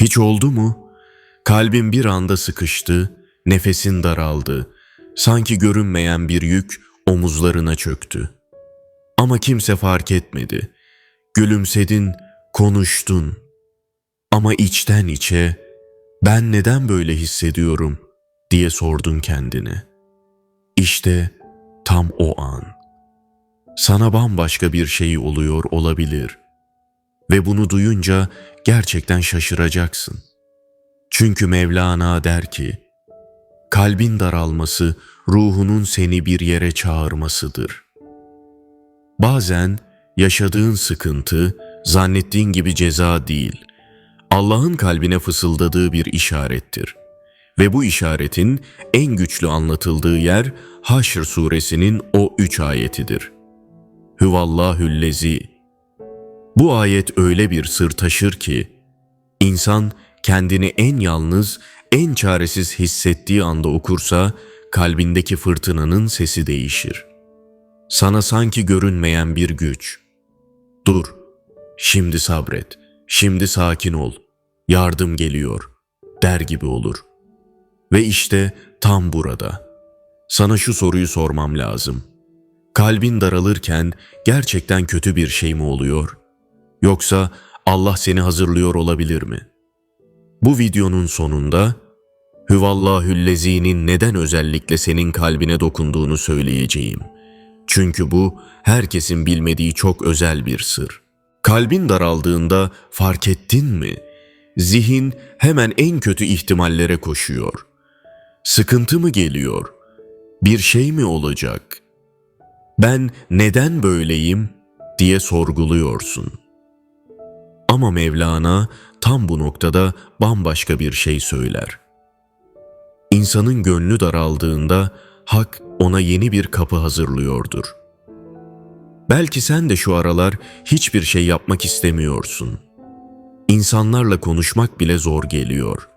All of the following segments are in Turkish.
Hiç oldu mu? Kalbin bir anda sıkıştı, nefesin daraldı. Sanki görünmeyen bir yük omuzlarına çöktü. Ama kimse fark etmedi. Gülümsedin, konuştun. Ama içten içe ben neden böyle hissediyorum diye sordun kendine. İşte tam o an. Sana bambaşka bir şey oluyor olabilir. Ve bunu duyunca gerçekten şaşıracaksın. Çünkü Mevlana der ki, kalbin daralması ruhunun seni bir yere çağırmasıdır. Bazen yaşadığın sıkıntı zannettiğin gibi ceza değil, Allah'ın kalbine fısıldadığı bir işarettir. Ve bu işaretin en güçlü anlatıldığı yer Haşr suresinin o üç ayetidir. Hüvallahüllezi. Bu ayet öyle bir sır taşır ki, insan kendini en yalnız, en çaresiz hissettiği anda okursa, kalbindeki fırtınanın sesi değişir. Sana sanki görünmeyen bir güç. Dur, şimdi sabret, şimdi sakin ol, yardım geliyor, der gibi olur. Ve işte tam burada. Sana şu soruyu sormam lazım. Kalbin daralırken gerçekten kötü bir şey mi oluyor? Yoksa Allah seni hazırlıyor olabilir mi? Bu videonun sonunda Hüvallahüllezi'nin neden özellikle senin kalbine dokunduğunu söyleyeceğim. Çünkü bu herkesin bilmediği çok özel bir sır. Kalbin daraldığında fark ettin mi? Zihin hemen en kötü ihtimallere koşuyor. Sıkıntı mı geliyor? Bir şey mi olacak? Ben neden böyleyim diye sorguluyorsun. Ama Mevlana tam bu noktada bambaşka bir şey söyler. İnsanın gönlü daraldığında hak ona yeni bir kapı hazırlıyordur. Belki sen de şu aralar hiçbir şey yapmak istemiyorsun. İnsanlarla konuşmak bile zor geliyor.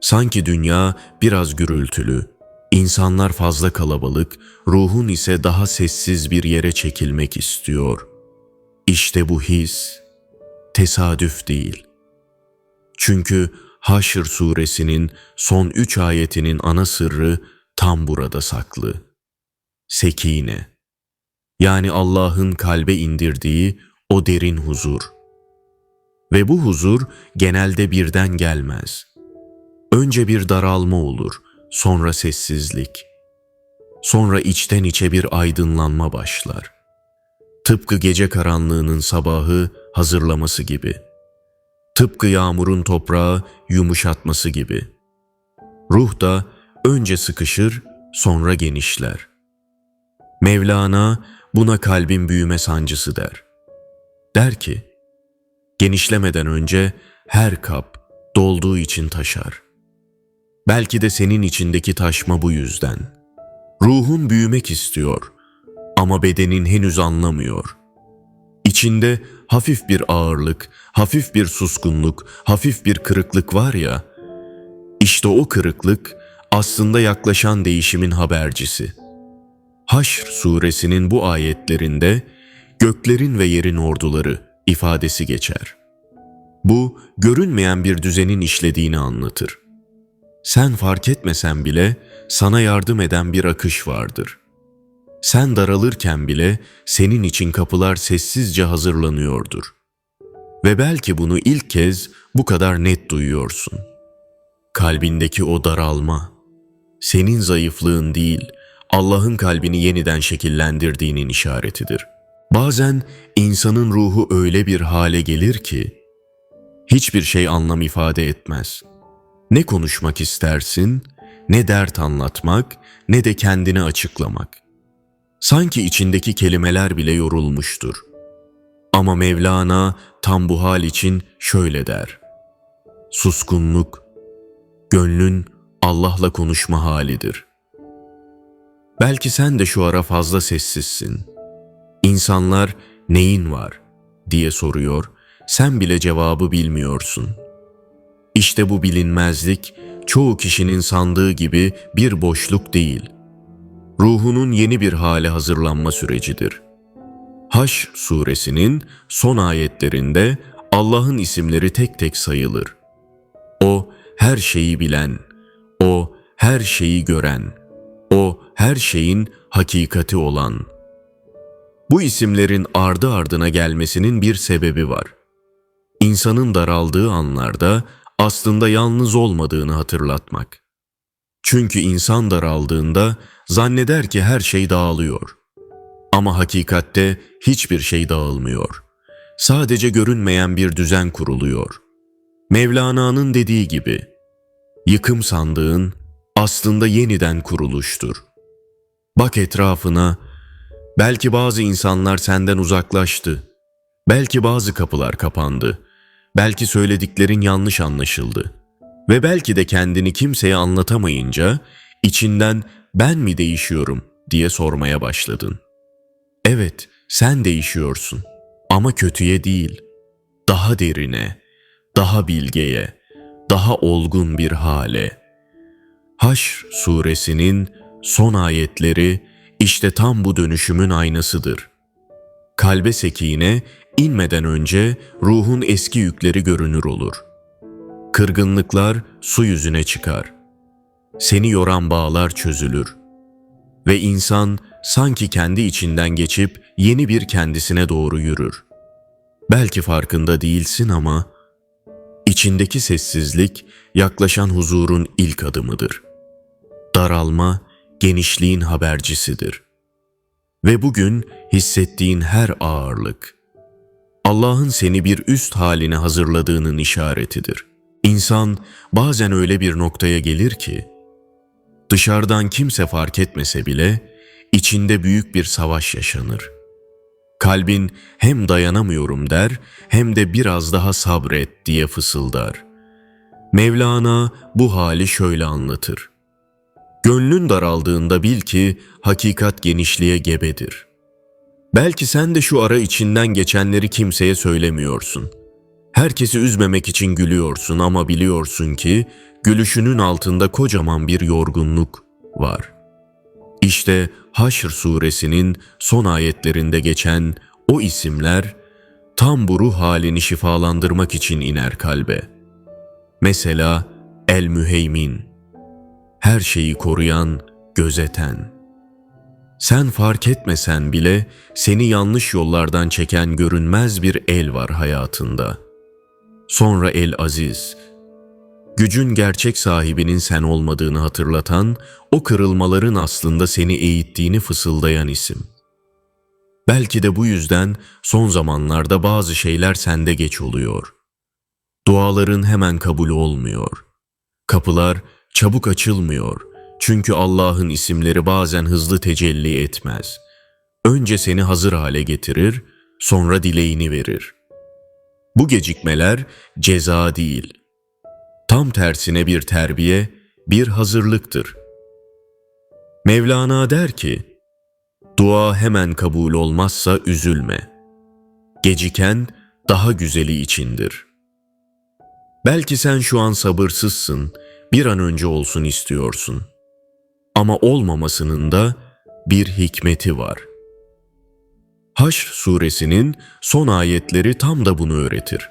Sanki dünya biraz gürültülü, insanlar fazla kalabalık, ruhun ise daha sessiz bir yere çekilmek istiyor. İşte bu his tesadüf değil. Çünkü Haşr suresinin son üç ayetinin ana sırrı tam burada saklı. Sekine. Yani Allah'ın kalbe indirdiği o derin huzur. Ve bu huzur genelde birden gelmez. Önce bir daralma olur, sonra sessizlik. Sonra içten içe bir aydınlanma başlar. Tıpkı gece karanlığının sabahı hazırlaması gibi. Tıpkı yağmurun toprağı yumuşatması gibi. Ruh da önce sıkışır, sonra genişler. Mevlana buna kalbin büyüme sancısı der. Der ki, genişlemeden önce her kap dolduğu için taşar. Belki de senin içindeki taşma bu yüzden. Ruhun büyümek istiyor ama bedenin henüz anlamıyor. İçinde hafif bir ağırlık, hafif bir suskunluk, hafif bir kırıklık var ya, işte o kırıklık aslında yaklaşan değişimin habercisi. Haşr suresinin bu ayetlerinde göklerin ve yerin orduları ifadesi geçer. Bu görünmeyen bir düzenin işlediğini anlatır. Sen fark etmesen bile sana yardım eden bir akış vardır. Sen daralırken bile senin için kapılar sessizce hazırlanıyordur. Ve belki bunu ilk kez bu kadar net duyuyorsun. Kalbindeki o daralma, senin zayıflığın değil, Allah'ın kalbini yeniden şekillendirdiğinin işaretidir. Bazen insanın ruhu öyle bir hale gelir ki, hiçbir şey anlam ifade etmez. Ne konuşmak istersin, ne dert anlatmak, ne de kendini açıklamak. Sanki içindeki kelimeler bile yorulmuştur. Ama Mevlana tam bu hal için şöyle der. Suskunluk, gönlün Allah'la konuşma halidir. Belki sen de şu ara fazla sessizsin. İnsanlar neyin var diye soruyor, sen bile cevabı bilmiyorsun. İşte bu bilinmezlik çoğu kişinin sandığı gibi bir boşluk değil. Ruhunun yeni bir hale hazırlanma sürecidir. Haş suresinin son ayetlerinde Allah'ın isimleri tek tek sayılır. O her şeyi bilen, o her şeyi gören, o her şeyin hakikati olan. Bu isimlerin ardı ardına gelmesinin bir sebebi var. İnsanın daraldığı anlarda aslında yalnız olmadığını hatırlatmak. Çünkü insan daraldığında zanneder ki her şey dağılıyor. Ama hakikatte hiçbir şey dağılmıyor. Sadece görünmeyen bir düzen kuruluyor. Mevlana'nın dediği gibi, yıkım sandığın aslında yeniden kuruluştur. Bak etrafına, belki bazı insanlar senden uzaklaştı, belki bazı kapılar kapandı, belki söylediklerin yanlış anlaşıldı ve belki de kendini kimseye anlatamayınca içinden ben mi değişiyorum diye sormaya başladın. Evet, sen değişiyorsun ama kötüye değil, daha derine, daha bilgeye, daha olgun bir hale. Haşr suresinin son ayetleri işte tam bu dönüşümün aynasıdır. Kalbe sekine inmeden önce ruhun eski yükleri görünür olur. Kırgınlıklar su yüzüne çıkar. Seni yoran bağlar çözülür. Ve insan sanki kendi içinden geçip yeni bir kendisine doğru yürür. Belki farkında değilsin ama içindeki sessizlik yaklaşan huzurun ilk adımıdır. Daralma genişliğin habercisidir. Ve bugün hissettiğin her ağırlık Allah'ın seni bir üst haline hazırladığının işaretidir. İnsan bazen öyle bir noktaya gelir ki dışarıdan kimse fark etmese bile içinde büyük bir savaş yaşanır. Kalbin hem dayanamıyorum der hem de biraz daha sabret diye fısıldar. Mevlana bu hali şöyle anlatır. Gönlün daraldığında bil ki hakikat genişliğe gebedir. Belki sen de şu ara içinden geçenleri kimseye söylemiyorsun. Herkesi üzmemek için gülüyorsun ama biliyorsun ki gülüşünün altında kocaman bir yorgunluk var. İşte Haşr suresinin son ayetlerinde geçen o isimler tam bu ruh halini şifalandırmak için iner kalbe. Mesela El Müheymin, her şeyi koruyan, gözeten. Sen fark etmesen bile seni yanlış yollardan çeken görünmez bir el var hayatında. Sonra El Aziz, gücün gerçek sahibinin sen olmadığını hatırlatan, o kırılmaların aslında seni eğittiğini fısıldayan isim. Belki de bu yüzden son zamanlarda bazı şeyler sende geç oluyor. Duaların hemen kabul olmuyor. Kapılar çabuk açılmıyor. Çünkü Allah'ın isimleri bazen hızlı tecelli etmez. Önce seni hazır hale getirir, sonra dileğini verir. Bu gecikmeler ceza değil, Tam tersine bir terbiye, bir hazırlıktır. Mevlana der ki, dua hemen kabul olmazsa üzülme. Geciken daha güzeli içindir. Belki sen şu an sabırsızsın, bir an önce olsun istiyorsun. Ama olmamasının da bir hikmeti var. Haşr suresinin son ayetleri tam da bunu öğretir.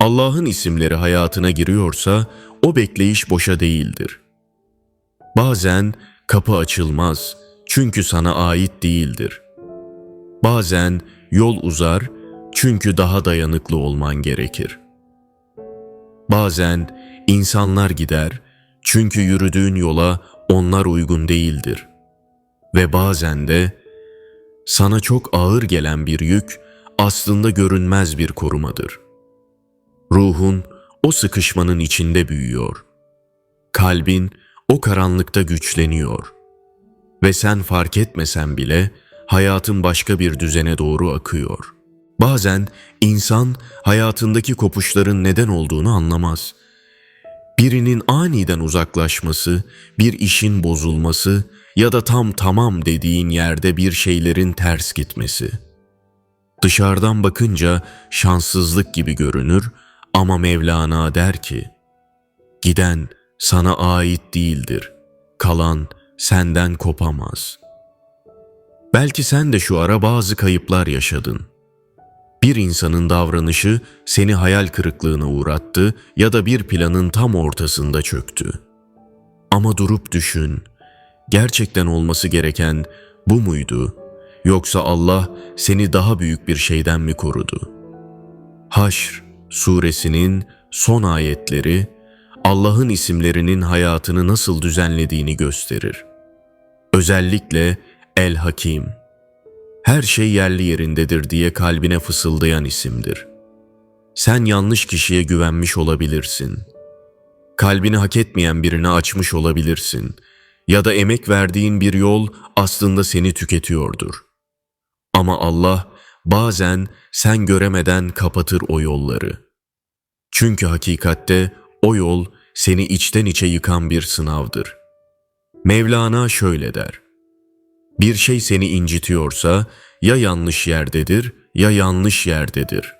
Allah'ın isimleri hayatına giriyorsa o bekleyiş boşa değildir. Bazen kapı açılmaz çünkü sana ait değildir. Bazen yol uzar çünkü daha dayanıklı olman gerekir. Bazen insanlar gider çünkü yürüdüğün yola onlar uygun değildir. Ve bazen de sana çok ağır gelen bir yük aslında görünmez bir korumadır. Ruhun o sıkışmanın içinde büyüyor. Kalbin o karanlıkta güçleniyor. Ve sen fark etmesen bile hayatın başka bir düzene doğru akıyor. Bazen insan hayatındaki kopuşların neden olduğunu anlamaz. Birinin aniden uzaklaşması, bir işin bozulması ya da tam tamam dediğin yerde bir şeylerin ters gitmesi. Dışarıdan bakınca şanssızlık gibi görünür ama Mevlana der ki, giden sana ait değildir, kalan senden kopamaz. Belki sen de şu ara bazı kayıplar yaşadın. Bir insanın davranışı seni hayal kırıklığına uğrattı ya da bir planın tam ortasında çöktü. Ama durup düşün. Gerçekten olması gereken bu muydu? Yoksa Allah seni daha büyük bir şeyden mi korudu? Haşr suresinin son ayetleri Allah'ın isimlerinin hayatını nasıl düzenlediğini gösterir. Özellikle El Hakim. Her şey yerli yerindedir diye kalbine fısıldayan isimdir. Sen yanlış kişiye güvenmiş olabilirsin. Kalbini hak etmeyen birine açmış olabilirsin. Ya da emek verdiğin bir yol aslında seni tüketiyordur. Ama Allah bazen sen göremeden kapatır o yolları. Çünkü hakikatte o yol seni içten içe yıkan bir sınavdır. Mevlana şöyle der. Bir şey seni incitiyorsa ya yanlış yerdedir ya yanlış yerdedir.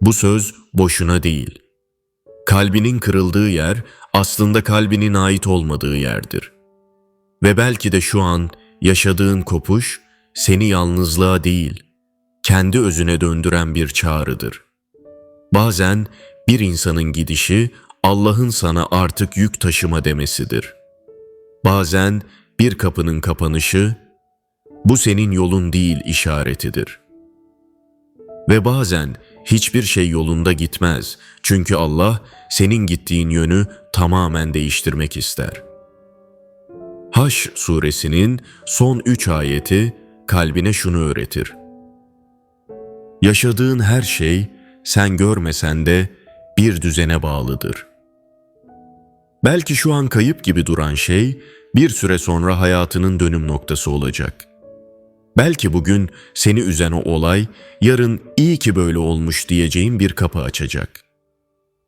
Bu söz boşuna değil. Kalbinin kırıldığı yer aslında kalbinin ait olmadığı yerdir. Ve belki de şu an yaşadığın kopuş seni yalnızlığa değil, kendi özüne döndüren bir çağrıdır. Bazen bir insanın gidişi Allah'ın sana artık yük taşıma demesidir. Bazen bir kapının kapanışı bu senin yolun değil işaretidir. Ve bazen hiçbir şey yolunda gitmez çünkü Allah senin gittiğin yönü tamamen değiştirmek ister. Haş suresinin son üç ayeti kalbine şunu öğretir. Yaşadığın her şey sen görmesen de bir düzene bağlıdır. Belki şu an kayıp gibi duran şey bir süre sonra hayatının dönüm noktası olacak. Belki bugün seni üzen o olay yarın iyi ki böyle olmuş diyeceğin bir kapı açacak.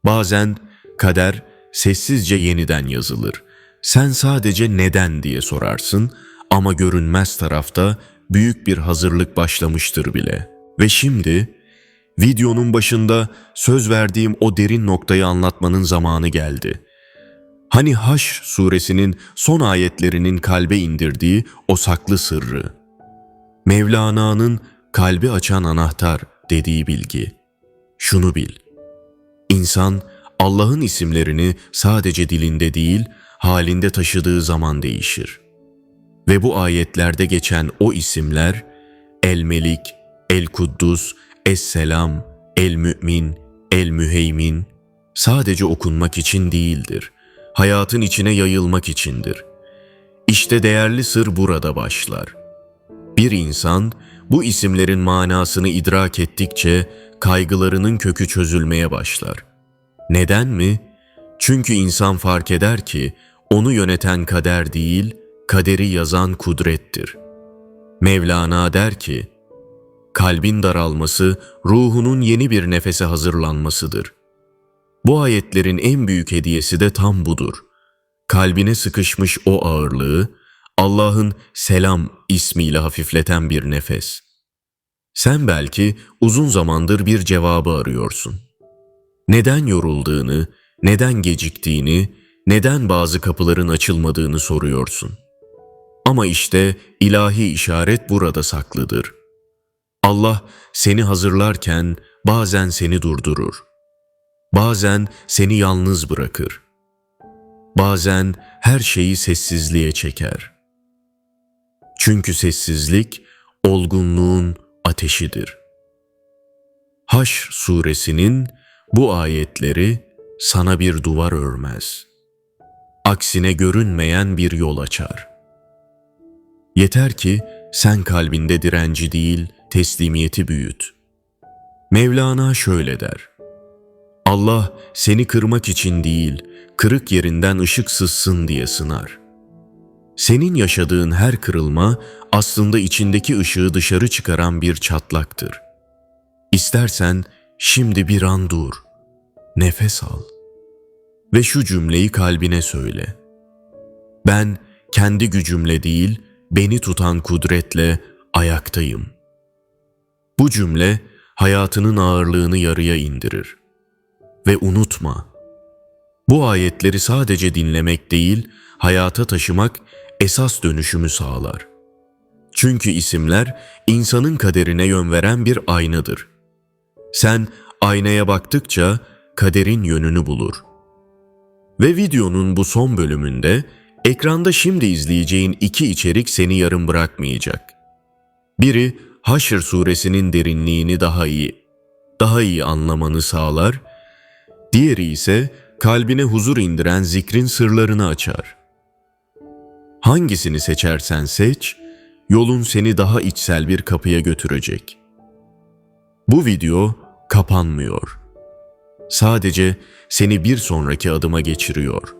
Bazen kader sessizce yeniden yazılır. Sen sadece neden diye sorarsın ama görünmez tarafta büyük bir hazırlık başlamıştır bile. Ve şimdi videonun başında söz verdiğim o derin noktayı anlatmanın zamanı geldi. Hani Haş suresinin son ayetlerinin kalbe indirdiği o saklı sırrı. Mevlana'nın kalbi açan anahtar dediği bilgi. Şunu bil. İnsan Allah'ın isimlerini sadece dilinde değil, halinde taşıdığı zaman değişir. Ve bu ayetlerde geçen o isimler El-Melik, El-Kuddus, Es-Selam, El-Mü'min, El-Müheymin sadece okunmak için değildir. Hayatın içine yayılmak içindir. İşte değerli sır burada başlar. Bir insan bu isimlerin manasını idrak ettikçe kaygılarının kökü çözülmeye başlar. Neden mi? Çünkü insan fark eder ki onu yöneten kader değil, kaderi yazan kudrettir. Mevlana der ki, kalbin daralması ruhunun yeni bir nefese hazırlanmasıdır. Bu ayetlerin en büyük hediyesi de tam budur. Kalbine sıkışmış o ağırlığı Allah'ın selam ismiyle hafifleten bir nefes. Sen belki uzun zamandır bir cevabı arıyorsun. Neden yorulduğunu, neden geciktiğini, neden bazı kapıların açılmadığını soruyorsun. Ama işte ilahi işaret burada saklıdır. Allah seni hazırlarken bazen seni durdurur. Bazen seni yalnız bırakır. Bazen her şeyi sessizliğe çeker. Çünkü sessizlik olgunluğun ateşidir. Haş suresinin bu ayetleri sana bir duvar örmez. Aksine görünmeyen bir yol açar. Yeter ki sen kalbinde direnci değil, teslimiyeti büyüt. Mevlana şöyle der. Allah seni kırmak için değil, kırık yerinden ışık sızsın diye sınar. Senin yaşadığın her kırılma aslında içindeki ışığı dışarı çıkaran bir çatlaktır. İstersen şimdi bir an dur, nefes al ve şu cümleyi kalbine söyle. Ben kendi gücümle değil, beni tutan kudretle ayaktayım. Bu cümle hayatının ağırlığını yarıya indirir. Ve unutma, bu ayetleri sadece dinlemek değil, hayata taşımak esas dönüşümü sağlar. Çünkü isimler insanın kaderine yön veren bir aynadır. Sen aynaya baktıkça kaderin yönünü bulur. Ve videonun bu son bölümünde ekranda şimdi izleyeceğin iki içerik seni yarım bırakmayacak. Biri Haşr suresinin derinliğini daha iyi, daha iyi anlamanı sağlar. Diğeri ise kalbine huzur indiren zikrin sırlarını açar. Hangisini seçersen seç, yolun seni daha içsel bir kapıya götürecek. Bu video kapanmıyor. Sadece seni bir sonraki adıma geçiriyor.